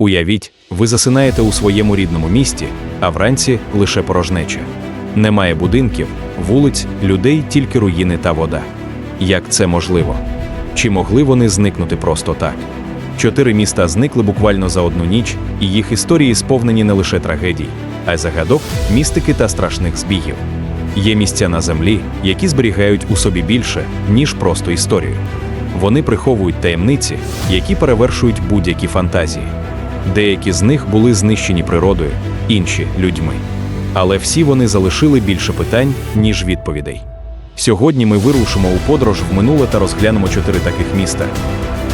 Уявіть, ви засинаєте у своєму рідному місті, а вранці лише порожнеча. Немає будинків, вулиць, людей, тільки руїни та вода. Як це можливо? Чи могли вони зникнути просто так? Чотири міста зникли буквально за одну ніч, і їх історії сповнені не лише трагедій, а й загадок, містики та страшних збігів. Є місця на землі, які зберігають у собі більше, ніж просто історію. Вони приховують таємниці, які перевершують будь-які фантазії. Деякі з них були знищені природою, інші людьми. Але всі вони залишили більше питань, ніж відповідей. Сьогодні ми вирушимо у подорож в минуле та розглянемо чотири таких міста: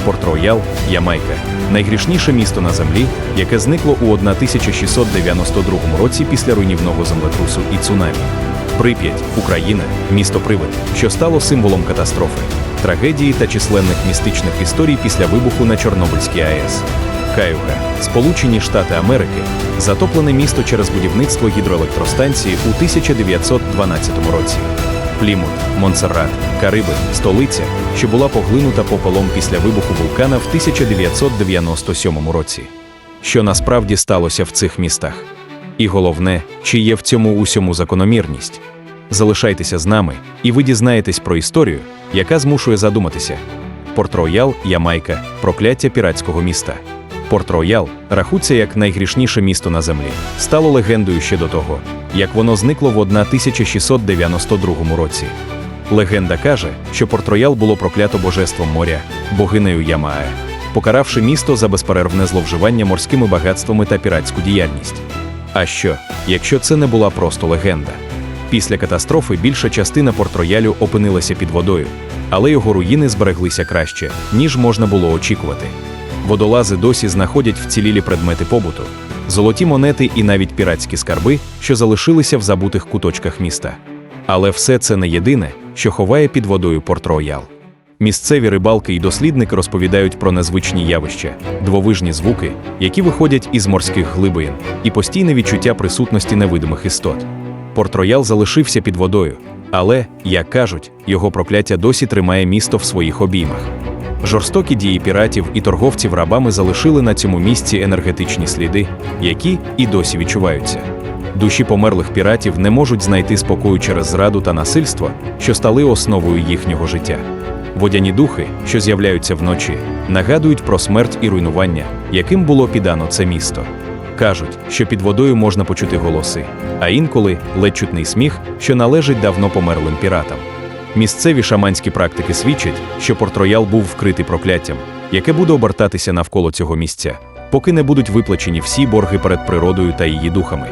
Порт-Роял, Ямайка, найгрішніше місто на землі, яке зникло у 1692 році після руйнівного землетрусу і цунамі. Прип'ять, Україна, місто Привид, що стало символом катастрофи, трагедії та численних містичних історій після вибуху на Чорнобильській АЕС. Каюга, Сполучені Штати Америки, затоплене місто через будівництво гідроелектростанції у 1912 році. Плімут, Монсеррат, Кариби, столиця, що була поглинута попелом після вибуху вулкана в 1997 році. Що насправді сталося в цих містах? І головне, чи є в цьому усьому закономірність? Залишайтеся з нами, і ви дізнаєтесь про історію, яка змушує задуматися. Порт-Роял, Ямайка, прокляття піратського міста. Порт-Роял рахується як найгрішніше місто на землі, стало легендою ще до того, як воно зникло в 1692 році. Легенда каже, що Порт-Роял було проклято божеством моря, богинею Ямае, покаравши місто за безперервне зловживання морськими багатствами та піратську діяльність. А що, якщо це не була просто легенда? Після катастрофи більша частина Порт-Роялю опинилася під водою, але його руїни збереглися краще, ніж можна було очікувати. Водолази досі знаходять вцілілі предмети побуту, золоті монети і навіть піратські скарби, що залишилися в забутих куточках міста. Але все це не єдине, що ховає під водою Порт-Роял. Місцеві рибалки і дослідники розповідають про незвичні явища, двовижні звуки, які виходять із морських глибин, і постійне відчуття присутності невидимих істот. Порт-Роял залишився під водою, але, як кажуть, його прокляття досі тримає місто в своїх обіймах. Жорстокі дії піратів і торговців рабами залишили на цьому місці енергетичні сліди, які і досі відчуваються. Душі померлих піратів не можуть знайти спокою через зраду та насильство, що стали основою їхнього життя. Водяні духи, що з'являються вночі, нагадують про смерть і руйнування, яким було піддано це місто. Кажуть, що під водою можна почути голоси, а інколи ледь чутний сміх, що належить давно померлим піратам. Місцеві шаманські практики свідчать, що Порт-Роял був вкритий прокляттям, яке буде обертатися навколо цього місця, поки не будуть виплачені всі борги перед природою та її духами.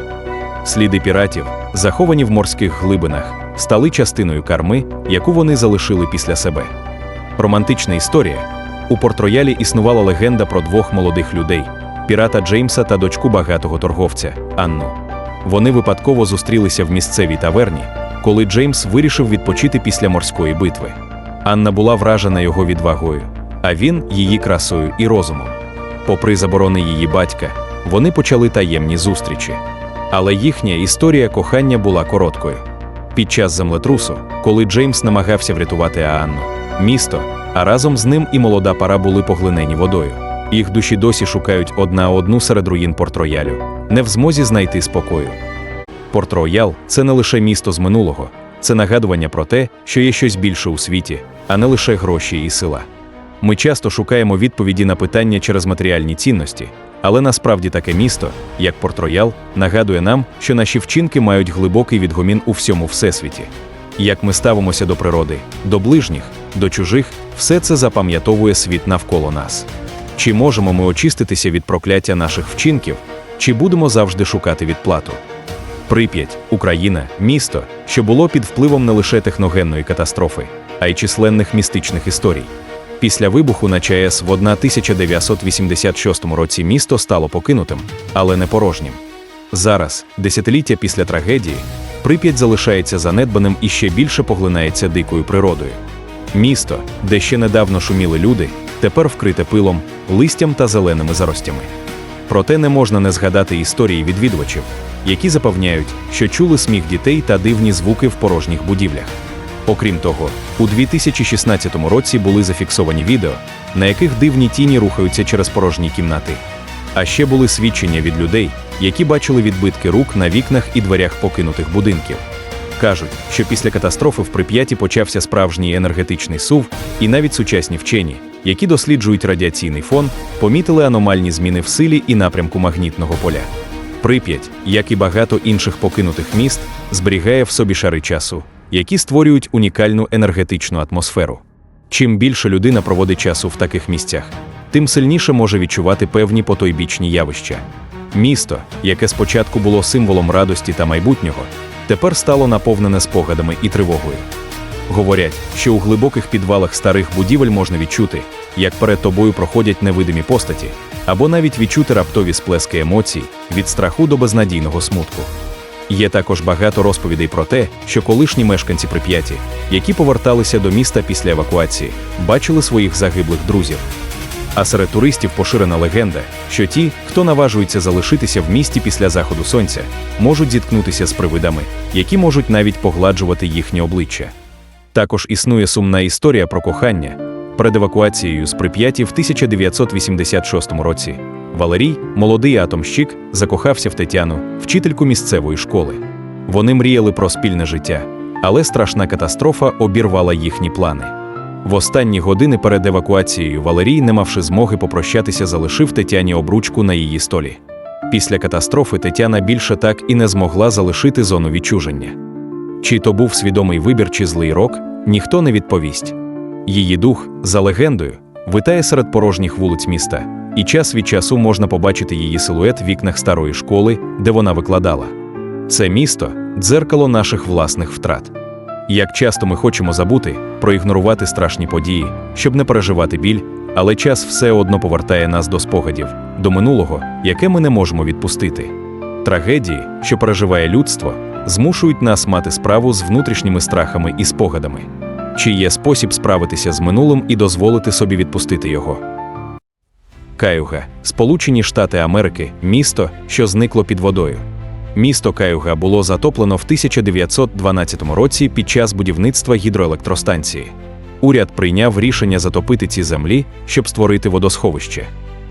Сліди піратів, заховані в морських глибинах, стали частиною карми, яку вони залишили після себе. Романтична історія. У Порт-Роялі існувала легенда про двох молодих людей пірата Джеймса та дочку багатого торговця Анну. Вони випадково зустрілися в місцевій таверні, коли Джеймс вирішив відпочити після морської битви. Анна була вражена його відвагою, а він її красою і розумом. Попри заборони її батька, вони почали таємні зустрічі. Але їхня історія кохання була короткою. Під час землетрусу, коли Джеймс намагався врятувати Аанну, місто, а разом з ним і молода пара були поглинені водою. Їх душі досі шукають одна одну серед руїн Порт-Роялю, не в змозі знайти спокою. Порт-Роял це не лише місто з минулого, це нагадування про те, що є щось більше у світі, а не лише гроші і сила. Ми часто шукаємо відповіді на питання через матеріальні цінності, але насправді таке місто, як Порт-Роял, нагадує нам, що наші вчинки мають глибокий відгомін у всьому всесвіті. Як ми ставимося до природи, до ближніх, до чужих, все це запам'ятовує світ навколо нас. Чи можемо ми очиститися від прокляття наших вчинків, чи будемо завжди шукати відплату? Прип'ять, Україна, місто, що було під впливом не лише техногенної катастрофи, а й численних містичних історій. Після вибуху на ЧАЕС в 1986 році місто стало покинутим, але не порожнім. Зараз, десятиліття після трагедії, Прип'ять залишається занедбаним і ще більше поглинається дикою природою. Місто, де ще недавно шуміли люди, тепер вкрите пилом, листям та зеленими заростями. Проте не можна не згадати історії відвідувачів, які запевняють, що чули сміх дітей та дивні звуки в порожніх будівлях. Окрім того, у 2016 році були зафіксовані відео, на яких дивні тіні рухаються через порожні кімнати. А ще були свідчення від людей, які бачили відбитки рук на вікнах і дверях покинутих будинків. Кажуть, що після катастрофи в Прип'яті почався справжній енергетичний сув, і навіть сучасні вчені, які досліджують радіаційний фон, помітили аномальні зміни в силі і напрямку магнітного поля. Прип'ять, як і багато інших покинутих міст, зберігає в собі шари часу, які створюють унікальну енергетичну атмосферу. Чим більше людина проводить часу в таких місцях, тим сильніше може відчувати певні потойбічні явища. Місто, яке спочатку було символом радості та майбутнього, тепер стало наповнене спогадами і тривогою. Говорять, що у глибоких підвалах старих будівель можна відчути, як перед тобою проходять невидимі постаті, або навіть відчути раптові сплески емоцій від страху до безнадійного смутку. Є також багато розповідей про те, що колишні мешканці Прип'яті, які поверталися до міста після евакуації, бачили своїх загиблих друзів. А серед туристів поширена легенда, що ті, хто наважується залишитися в місті після заходу сонця, можуть зіткнутися з привидами, які можуть навіть погладжувати їхнє обличчя. Також існує сумна історія про кохання. Перед евакуацією з Прип'яті в 1986 році Валерій, молодий атомщик, закохався в Тетяну, вчительку місцевої школи. Вони мріяли про спільне життя, але страшна катастрофа обірвала їхні плани. В останні години перед евакуацією Валерій, не мавши змоги попрощатися, залишив Тетяні обручку на її столі. Після катастрофи Тетяна більше так і не змогла залишити зону відчуження. Чи то був свідомий вибір, чи злий рок, ніхто не відповість. Її дух, за легендою, витає серед порожніх вулиць міста, і час від часу можна побачити її силует в вікнах старої школи, де вона викладала. Це місто дзеркало наших власних втрат. Як часто ми хочемо забути, проігнорувати страшні події, щоб не переживати біль, але час все одно повертає нас до спогадів, до минулого, яке ми не можемо відпустити. Трагедії, що переживає людство, змушують нас мати справу з внутрішніми страхами і спогадами. Чи є спосіб справитися з минулим і дозволити собі відпустити його? Каюга, Сполучені Штати Америки, місто, що зникло під водою. Місто Каюга було затоплено в 1912 році під час будівництва гідроелектростанції. Уряд прийняв рішення затопити ці землі, щоб створити водосховище.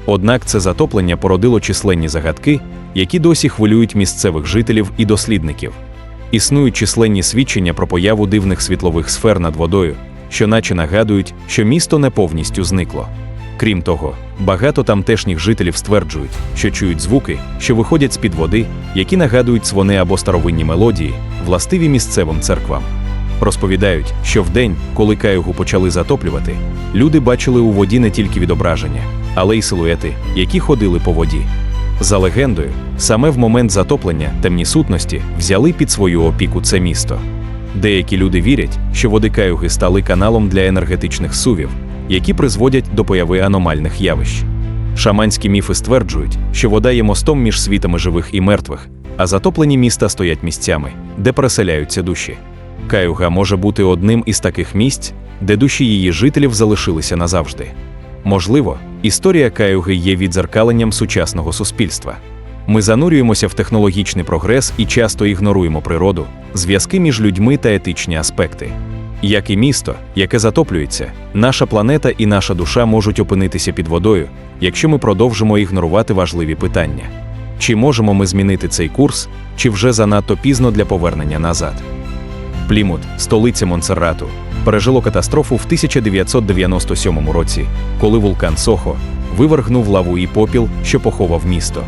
Однак це затоплення породило численні загадки, які досі хвилюють місцевих жителів і дослідників. Існують численні свідчення про появу дивних світлових сфер над водою, що наче нагадують, що місто не повністю зникло. Крім того, багато тамтешніх жителів стверджують, що чують звуки, що виходять з-під води, які нагадують свони або старовинні мелодії, властиві місцевим церквам. Розповідають, що вдень, коли каюгу почали затоплювати, люди бачили у воді не тільки відображення, але й силуети, які ходили по воді. За легендою, саме в момент затоплення темні сутності взяли під свою опіку це місто. Деякі люди вірять, що води каюги стали каналом для енергетичних сувів, які призводять до появи аномальних явищ. Шаманські міфи стверджують, що вода є мостом між світами живих і мертвих, а затоплені міста стоять місцями, де переселяються душі. Каюга може бути одним із таких місць, де душі її жителів залишилися назавжди. Можливо, історія Каюги є відзеркаленням сучасного суспільства. Ми занурюємося в технологічний прогрес і часто ігноруємо природу, зв'язки між людьми та етичні аспекти. Як і місто, яке затоплюється, наша планета і наша душа можуть опинитися під водою, якщо ми продовжимо ігнорувати важливі питання. Чи можемо ми змінити цей курс, чи вже занадто пізно для повернення назад? Плімут, столиця Монсеррату, пережило катастрофу в 1997 році, коли вулкан Сохо вивергнув лаву і попіл, що поховав місто.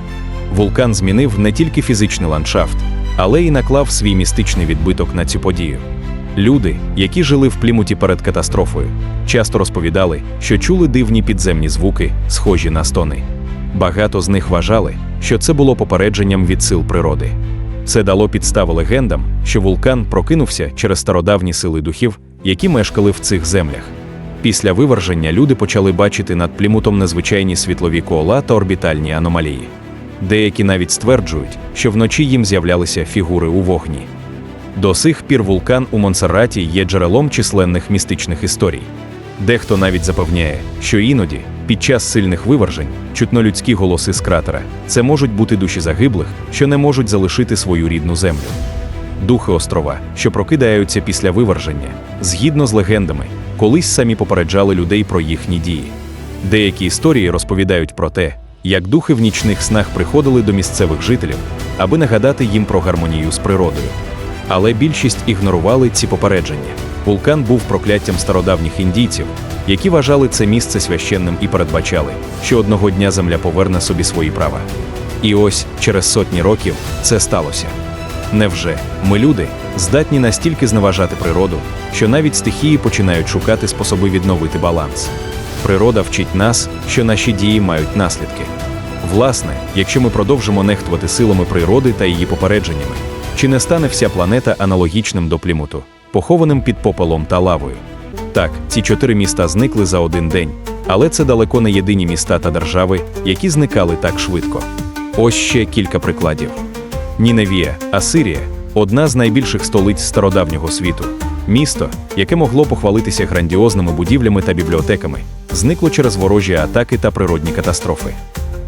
Вулкан змінив не тільки фізичний ландшафт, але й наклав свій містичний відбиток на цю подію. Люди, які жили в плімуті перед катастрофою, часто розповідали, що чули дивні підземні звуки, схожі на стони. Багато з них вважали, що це було попередженням від сил природи. Це дало підстави легендам, що вулкан прокинувся через стародавні сили духів, які мешкали в цих землях. Після виверження люди почали бачити над плімутом незвичайні світлові кола та орбітальні аномалії. Деякі навіть стверджують, що вночі їм з'являлися фігури у вогні. До сих пір вулкан у Монсерраті є джерелом численних містичних історій. Дехто навіть запевняє, що іноді, під час сильних вивержень, чутно людські голоси з кратера. Це можуть бути душі загиблих, що не можуть залишити свою рідну землю. Духи острова, що прокидаються після виверження, згідно з легендами, колись самі попереджали людей про їхні дії. Деякі історії розповідають про те, як духи в нічних снах приходили до місцевих жителів, аби нагадати їм про гармонію з природою. Але більшість ігнорували ці попередження. Вулкан був прокляттям стародавніх індійців, які вважали це місце священним і передбачали, що одного дня земля поверне собі свої права. І ось через сотні років це сталося. Невже ми, люди, здатні настільки зневажати природу, що навіть стихії починають шукати способи відновити баланс? Природа вчить нас, що наші дії мають наслідки. Власне, якщо ми продовжимо нехтувати силами природи та її попередженнями, чи не стане вся планета аналогічним до плімуту, похованим під попелом та лавою? Так, ці чотири міста зникли за один день, але це далеко не єдині міста та держави, які зникали так швидко. Ось ще кілька прикладів. Ніневія, Асирія одна з найбільших столиць стародавнього світу. Місто, яке могло похвалитися грандіозними будівлями та бібліотеками, зникло через ворожі атаки та природні катастрофи.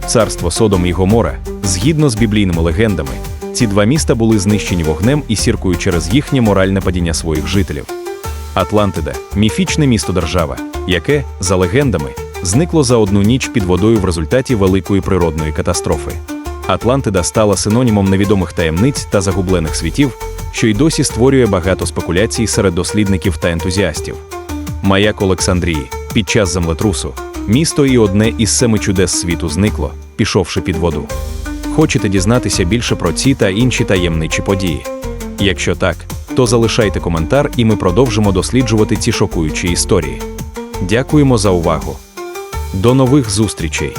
Царство Содом і Гомора, згідно з біблійними легендами, ці два міста були знищені вогнем і сіркою через їхнє моральне падіння своїх жителів. Атлантида міфічне місто держава, яке, за легендами, зникло за одну ніч під водою в результаті великої природної катастрофи. Атлантида стала синонімом невідомих таємниць та загублених світів, що й досі створює багато спекуляцій серед дослідників та ентузіастів. Маяк Олександрії під час землетрусу місто і одне із семи чудес світу зникло, пішовши під воду. Хочете дізнатися більше про ці та інші таємничі події? Якщо так, то залишайте коментар, і ми продовжимо досліджувати ці шокуючі історії. Дякуємо за увагу. До нових зустрічей!